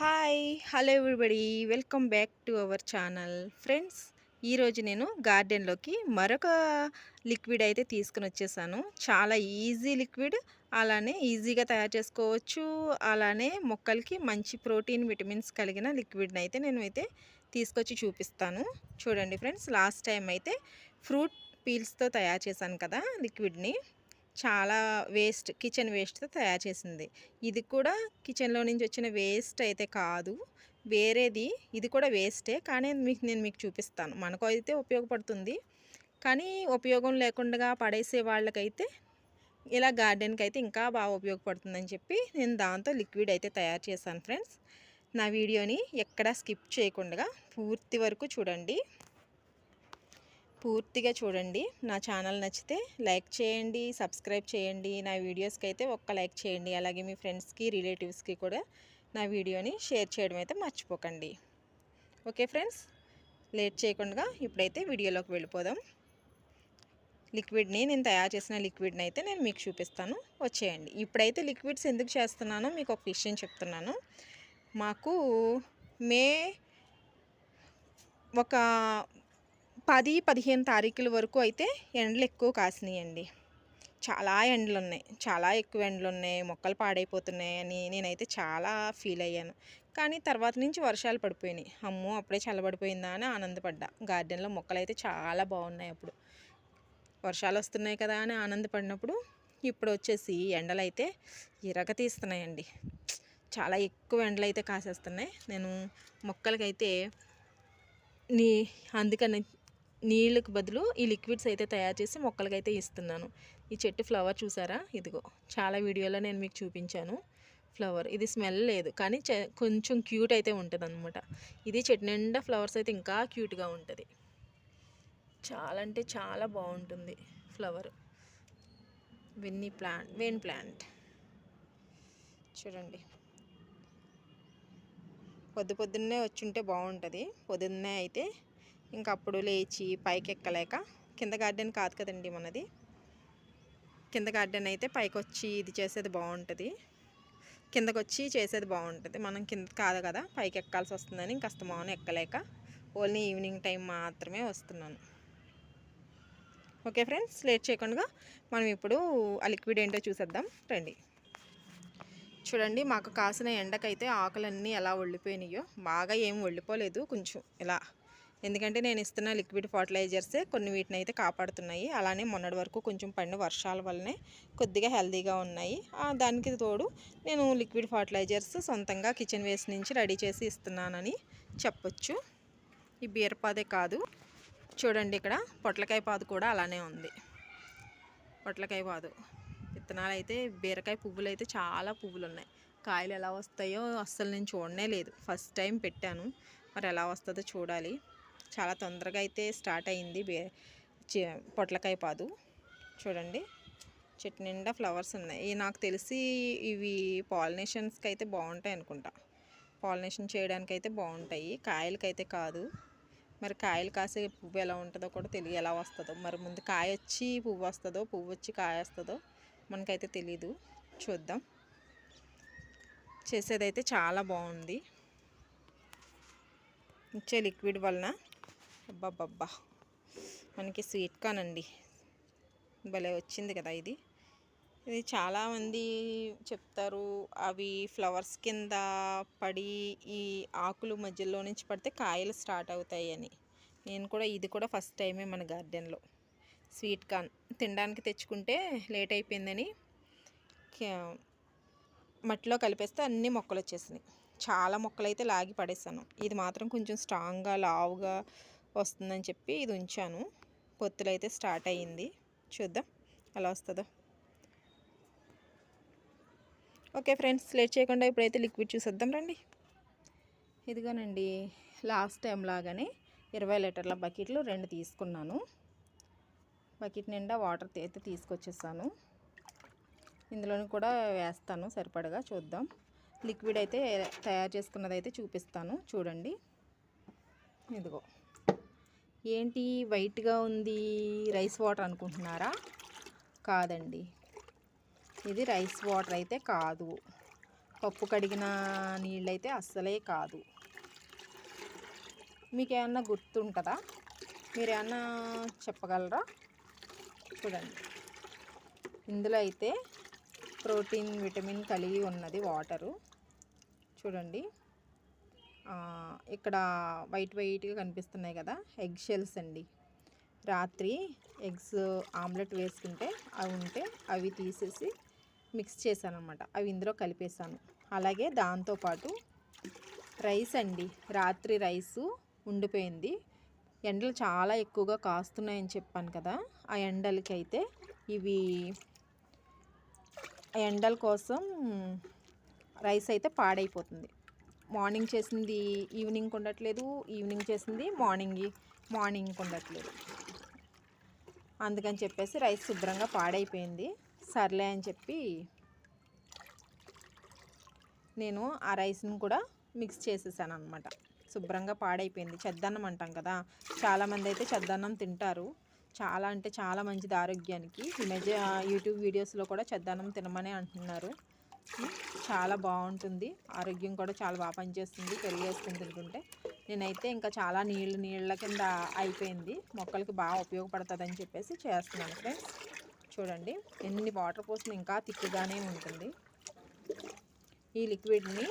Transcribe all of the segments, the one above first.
Hi hello everybody welcome back to our channel friends ఈరోజు నేను గార్డెన్లోకి మరొక లిక్విడ్ అయితే తీసుకుని వచ్చేసాను. చాలా ఈజీ లిక్విడ్ అలానే ఈజీగా తయారు చేసుకోవచ్చు. అలానే మొక్కలకి మంచి ప్రోటీన్ విటమిన్స్ కలిగిన లిక్విడ్ని అయితే నేను అయితే తీసుకొచ్చి చూపిస్తాను. చూడండి ఫ్రెండ్స్ లాస్ట్ టైం అయితే ఫ్రూట్ పీల్స్తో తయారు చేశాను కదా లిక్విడ్ని చాలా వేస్ట్ కిచెన్ వేస్ట్తో తయారు చేసింది. ఇది కూడా కిచెన్లో నుంచి వచ్చిన వేస్ట్ అయితే కాదు. వేరేది ఇది కూడా వేస్టే. కానీ మీకు నేను మీకు చూపిస్తాను. మనకు అయితే ఉపయోగపడుతుంది. కానీ ఉపయోగం లేకుండా పడేసే వాళ్ళకైతే ఇలా గార్డెన్కి అయితే ఇంకా బాగా ఉపయోగపడుతుందని చెప్పి నేను దాంతో లిక్విడ్ అయితే తయారు చేశాను ఫ్రెండ్స్. నా వీడియోని ఎక్కడా స్కిప్ చేయకుండా పూర్తి వరకు చూడండి. పూర్తిగా చూడండి. నా ఛానల్ నచ్చితే లైక్ చేయండి సబ్స్క్రైబ్ చేయండి. నా వీడియోస్కి అయితే ఒక్క లైక్ చేయండి. అలాగే మీ ఫ్రెండ్స్కి రిలేటివ్స్కి కూడా నా వీడియోని షేర్ చేయడం అయితే మర్చిపోకండి. Okay friends? లేట్ చేయకుండా ఇప్పుడైతే వీడియోలోకి వెళ్ళిపోదాం. లిక్విడ్ని నేను తయారు చేసిన లిక్విడ్ని అయితే నేను మీకు చూపిస్తాను. వచ్చేయండి. ఇప్పుడైతే లిక్విడ్స్ ఎందుకు చేస్తున్నానో మీకు ఒక విషయం చెప్తున్నాను. మాకు మే ఒక పది పదిహేను తారీఖుల వరకు అయితే ఎండలు ఎక్కువ కాసినాయండి. చాలా ఎండలు ఉన్నాయి చాలా ఎక్కువ ఎండలు ఉన్నాయి మొక్కలు పాడైపోతున్నాయి అని నేనైతే చాలా ఫీల్ అయ్యాను. కానీ తర్వాత నుంచి వర్షాలు పడిపోయినాయి. అమ్మో అప్పుడే చల్లబడిపోయిందా అని ఆనందపడ్డా. గార్డెన్లో మొక్కలు అయితే చాలా బాగున్నాయి అప్పుడు. వర్షాలు వస్తున్నాయి కదా అని ఆనందపడినప్పుడు ఇప్పుడు వచ్చేసి ఎండలు అయితే ఇరగ తీస్తున్నాయండి. చాలా ఎక్కువ ఎండలు అయితే కాసేస్తున్నాయి. నేను మొక్కలకైతే నీ అందుకని నీళ్ళకి బదులు ఈ లిక్విడ్స్ అయితే తయారు చేసి మొక్కలకైతే ఇస్తున్నాను. ఈ చెట్టు ఫ్లవర్ చూసారా? ఇదిగో చాలా వీడియోలో నేను మీకు చూపించాను ఫ్లవర్. ఇది స్మెల్ లేదు కానీ కొంచెం క్యూట్ అయితే ఉంటుంది అనమాట ఇది చెట్టు నిండా ఫ్లవర్స్ అయితే ఇంకా క్యూట్గా ఉంటుంది. చాలా అంటే చాలా బాగుంటుంది ఫ్లవర్. వెన్నీ ప్లాంట్ వెన్ ప్లాంట్. చూడండి. పొద్దు పొద్దున్నే వచ్చి ఉంటే బాగుంటుంది. పొద్దున్నే అయితే ఇంకా అప్పుడు లేచి పైకి ఎక్కలేక కింద గార్డెన్ కాదు కదండి మనది. కింద గార్డెన్ అయితే పైకి వచ్చి ఇది చేసేది బాగుంటుంది. కిందకు వచ్చి చేసేది బాగుంటుంది. మనం కింద కాదు కదా పైకి ఎక్కాల్సి వస్తుందని ఇంక అస్తమానం ఎక్కలేక ఓన్లీ ఈవినింగ్ టైం మాత్రమే వస్తున్నాను. ఓకే ఫ్రెండ్స్ లేట్ చేయకుండా మనం ఇప్పుడు ఆ లిక్విడ్ ఏంటో చూసేద్దాం. రండి. చూడండి మాకు కాసిన ఎండకైతే ఆకులన్నీ ఎలా ఒళ్ళిపోయినాయో. బాగా ఏం ఒళ్ళిపోలేదు కొంచెం ఇలా ఎందుకంటే నేను ఇస్తున్న లిక్విడ్ ఫర్టిలైజర్సే కొన్ని వీటిని అయితే కాపాడుతున్నాయి. అలానే మొన్నటి వరకు కొంచెం పడిన వర్షాల వల్లనే కొద్దిగా హెల్తీగా ఉన్నాయి. దానికి తోడు నేను లిక్విడ్ ఫర్టిలైజర్స్ సొంతంగా కిచెన్ వేస్ట్ నుంచి రెడీ చేసి ఇస్తున్నానని చెప్పొచ్చు. ఈ బీరపాదే కాదు. చూడండి ఇక్కడ పొట్లకాయ పాదు కూడా అలానే ఉంది. పొట్లకాయ పాదు. విత్తనాలు అయితే బీరకాయ పువ్వులు అయితే చాలా పువ్వులు ఉన్నాయి. కాయలు ఎలా వస్తాయో అస్సలు నేను చూడనే లేదు. ఫస్ట్ టైం పెట్టాను. మరి ఎలా వస్తుందో చూడాలి. చాలా తొందరగా అయితే స్టార్ట్ అయింది పొట్లకాయ పాదు. చూడండి చెట్టు నిండా ఫ్లవర్స్ ఉన్నాయి. నాకు తెలిసి ఇవి పాలినేషన్స్కి అయితే బాగుంటాయి అనుకుంటా. పాలినేషన్ చేయడానికి అయితే బాగుంటాయి. కాయలకైతే కాదు. మరి కాయలు కాసే పువ్వు ఎలా ఉంటుందో కూడా తెలియ ఎలా వస్తుందో. మరి ముందు కాయ వచ్చి పువ్వు వస్తుందో పువ్వు వచ్చి కాయ వస్తుందో మనకైతే తెలీదు. చూద్దాం. చేసేదైతే చాలా బాగుంది. ఇచ్చే లిక్విడ్ వలన అబ్బాబ్బా మనకి స్వీట్ కార్న్ అండి. భలే వచ్చింది కదా ఇది. ఇది చాలామంది చెప్తారు అవి ఫ్లవర్స్ కింద పడి ఈ ఆకులు మధ్యలో నుంచి పడితే కాయలు స్టార్ట్ అవుతాయి అని. నేను కూడా ఇది కూడా ఫస్ట్ టైమే మన గార్డెన్లో. Sweet corn. తినడానికి తెచ్చుకుంటే లేట్ అయిపోయిందని మట్టిలో కలిపేస్తే అన్ని మొక్కలు వచ్చేసినాయి. చాలా మొక్కలు అయితే లాగి పడేసాను. ఇది మాత్రం కొంచెం స్ట్రాంగ్గా లావుగా వస్తుందని చెప్పి ఇది ఉంచాను. పొత్తులు అయితే స్టార్ట్ అయ్యింది. చూద్దాం. ఎలా వస్తుందో? ఓకే ఫ్రెండ్స్ లేట్ చేయకుండా ఇప్పుడైతే లిక్విడ్ చూసేద్దాం రండి. ఇదిగోనండి లాస్ట్ టైం లాగానే ఇరవై లీటర్ల బకెట్లు రెండు తీసుకున్నాను. బకెట్ నిండా వాటర్ అయితే తీసుకొచ్చేసాను. ఇందులోని కూడా వేస్తాను సరిపడగా చూద్దాం. లిక్విడ్ అయితే తయారు చేసుకున్నది అయితే చూపిస్తాను. చూడండి. ఇదిగో. ఏంటి వైట్గా ఉంది రైస్ వాటర్ అనుకుంటున్నారా? కాదండి. ఇది రైస్ వాటర్ అయితే కాదు. పప్పు కడిగిన నీళ్ళైతే అస్సలే కాదు. మీకు ఏమన్నా గుర్తుంటుందా? మీరు ఏమన్నా చెప్పగలరా? చూడండి. ఇందులో అయితే ప్రోటీన్ విటమిన్ కలిగి ఉన్నది వాటరు. చూడండి. ఇక్కడ వైట్ వైట్గా కనిపిస్తున్నాయి కదా ఎగ్ షెల్స్ అండి. రాత్రి ఎగ్స్ ఆమ్లెట్ వేసుకుంటే అవి ఉంటే అవి తీసేసి మిక్స్ చేశాను అనమాట అవి ఇందులో కలిపేశాను. అలాగే దాంతోపాటు రైస్ అండి. రాత్రి రైసు ఉండిపోయింది. ఎండలు చాలా ఎక్కువగా కాస్తున్నాయని చెప్పాను కదా ఆ ఎండలకి అయితే ఇవి ఆ ఎండల కోసం రైస్ అయితే పాడైపోతుంది. మార్నింగ్ చేసింది ఈవినింగ్ ఉండట్లేదు ఈవినింగ్ చేసింది మార్నింగ్ మార్నింగ్ ఉండట్లేదు అందుకని చెప్పేసి రైస్ శుభ్రంగా పాడైపోయింది. సర్లే అని చెప్పి నేను ఆ రైస్ని కూడా మిక్స్ చేసేసాను అనమాట శుభ్రంగా పాడైపోయింది. చెద్దన్నం అంటాం కదా చాలామంది అయితే చెద్దన్నం తింటారు. చాలా అంటే చాలా మంచిది ఆరోగ్యానికి. ఈ మధ్య యూట్యూబ్ వీడియోస్లో కూడా చెద్దన్నం తినమనే అంటున్నారు. చాలా బాగుంటుంది. ఆరోగ్యం కూడా చాలా బాగా పనిచేస్తుంది. పెరుగు వేసుకుని తింటుంటే. నేనైతే ఇంకా చాలా నీళ్ళు నీళ్ళ కింద అయిపోయింది. మొక్కలకి బాగా ఉపయోగపడుతుందని చెప్పేసి చేస్తున్నాను ఫ్రెండ్స్. చూడండి ఎన్ని వాటర్ పోసిన ఇంకా తిక్కుగానే ఉంటుంది. ఈ లిక్విడ్ని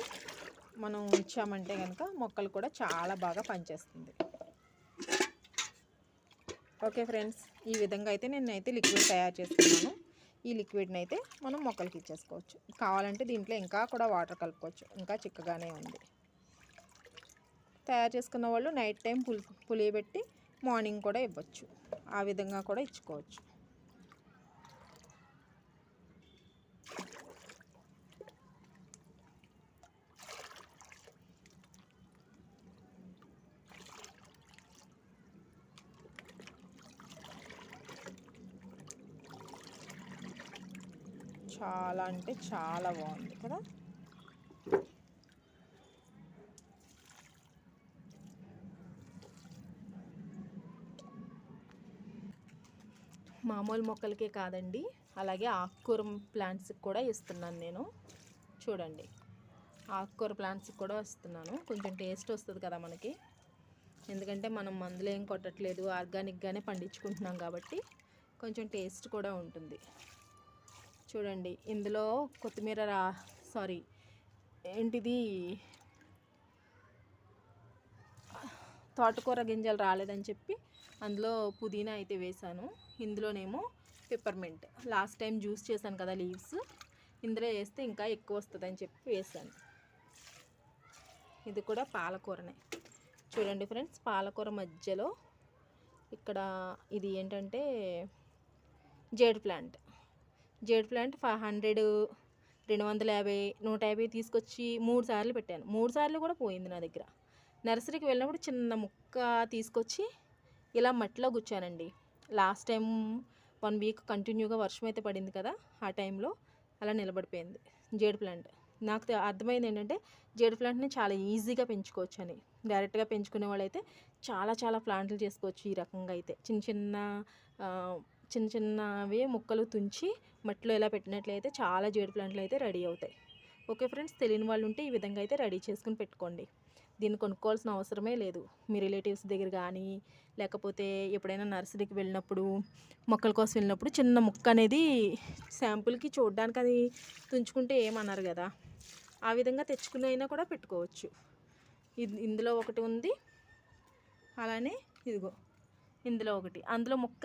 మనం ఇచ్చామంటే కనుక మొక్కలు కూడా చాలా బాగా పనిచేస్తుంది. ఓకే ఫ్రెండ్స్ ఈ విధంగా అయితే నేను అయితే లిక్విడ్ తయారు చేస్తున్నాను. ఈ లిక్విడ్ని అయితే మనం మొక్కలకి ఇచ్చేసుకోవచ్చు. కావాలంటే దీంట్లో ఇంకా కూడా వాటర్ కలుపుకోవచ్చు. ఇంకా చిక్కగానే ఉంది. తయారు చేసుకున్న వాళ్ళు నైట్ టైం పులి పులియబెట్టి మార్నింగ్ కూడా ఇవ్వచ్చు. ఆ విధంగా కూడా ఇచ్చుకోవచ్చు. చాలా అంటే చాలా బాగుంది కదా? మామూలు మొక్కలకే కాదండి. అలాగే ఆకుకూర ప్లాంట్స్కి కూడా ఇస్తున్నాను నేను. చూడండి. ఆకుకూర ప్లాంట్స్కి కూడా ఇస్తున్నాను. కొంచెం టేస్ట్ వస్తుంది కదా మనకి. ఎందుకంటే మనం మందులు ఏం కొట్టట్లేదు. ఆర్గానిక్గానే పండించుకుంటున్నాం కాబట్టి కొంచెం టేస్ట్ కూడా ఉంటుంది. చూడండి. ఇందులో కొత్తిమీర రా సారీ ఏంటిది? తోటకూర గింజలు రాలేదని చెప్పి అందులో పుదీనా అయితే వేసాను ఇందులోనేమో పెప్పర్మెంట్ లాస్ట్ టైం జ్యూస్ చేశాను కదా లీవ్స్ ఇందులో వేస్తే ఇంకా ఎక్కువ వస్తుందని చెప్పి వేసాను ఇది కూడా పాలకూరనే. చూడండి ఫ్రెండ్స్ పాలకూర మధ్యలో ఇక్కడ ఇది ఏంటంటే jade plant. Jade plant five hundred రెండు వందల యాభై నూట యాభై తీసుకొచ్చి మూడు సార్లు పెట్టాను. మూడు సార్లు కూడా పోయింది నా దగ్గర. నర్సరీకి వెళ్ళినప్పుడు చిన్న ముక్క తీసుకొచ్చి ఇలా మట్టిలో గుచ్చానండి. లాస్ట్ టైం వన్ వీక్ కంటిన్యూగా వర్షం అయితే పడింది కదా ఆ టైంలో అలా నిలబడిపోయింది జేడ్ ప్లాంట్. నాకు అర్థమైంది ఏంటంటే జేడ్ ప్లాంట్ని చాలా ఈజీగా పెంచుకోవచ్చు అని డైరెక్ట్గా పెంచుకునే వాళ్ళైతే చాలా చాలా ప్లాంట్లు చేసుకోవచ్చు ఈ రకంగా అయితే. చిన్న చిన్న చిన్న చిన్నవి ముక్కలు తుంచి మట్టిలో ఇలా పెట్టినట్లయితే చాలా జేడు ప్లాంట్లు అయితే రెడీ అవుతాయి. ఓకే ఫ్రెండ్స్ తెలియని వాళ్ళు ఉంటే ఈ విధంగా అయితే రెడీ చేసుకుని పెట్టుకోండి. దీన్ని కొనుక్కోవాల్సిన అవసరమే లేదు. మీ రిలేటివ్స్ దగ్గర కానీ లేకపోతే ఎప్పుడైనా నర్సరీకి వెళ్ళినప్పుడు మొక్కల కోసం వెళ్ళినప్పుడు చిన్న ముక్క అనేది శాంపుల్కి చూడడానికి అది తుంచుకుంటే ఏమన్నారు కదా. ఆ విధంగా తెచ్చుకుని అయినా కూడా పెట్టుకోవచ్చు. ఇందులో ఒకటి ఉంది. అలానే ఇదిగో ఇందులో ఒకటి. అందులో ముక్క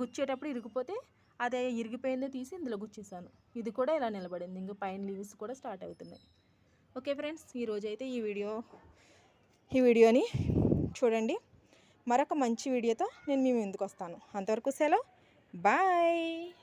గుచ్చేటప్పుడు ఇరిగిపోతే అదే ఇరిగిపోయిందే తీసి ఇందులో గుచ్చేసాను. ఇది కూడా ఇలా నిలబడింది. ఇంక పైన లీవ్స్ కూడా స్టార్ట్ అవుతున్నాయి. ఓకే ఫ్రెండ్స్ ఈరోజు అయితే ఈ వీడియో ఈ వీడియోని చూడండి. మరొక మంచి వీడియోతో నేను మీ ముందుకు వస్తాను. అంతవరకు సెలవు. బాయ్